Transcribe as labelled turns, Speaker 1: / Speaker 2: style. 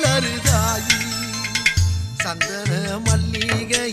Speaker 1: கண்வளரு சந்தன மல்லிகை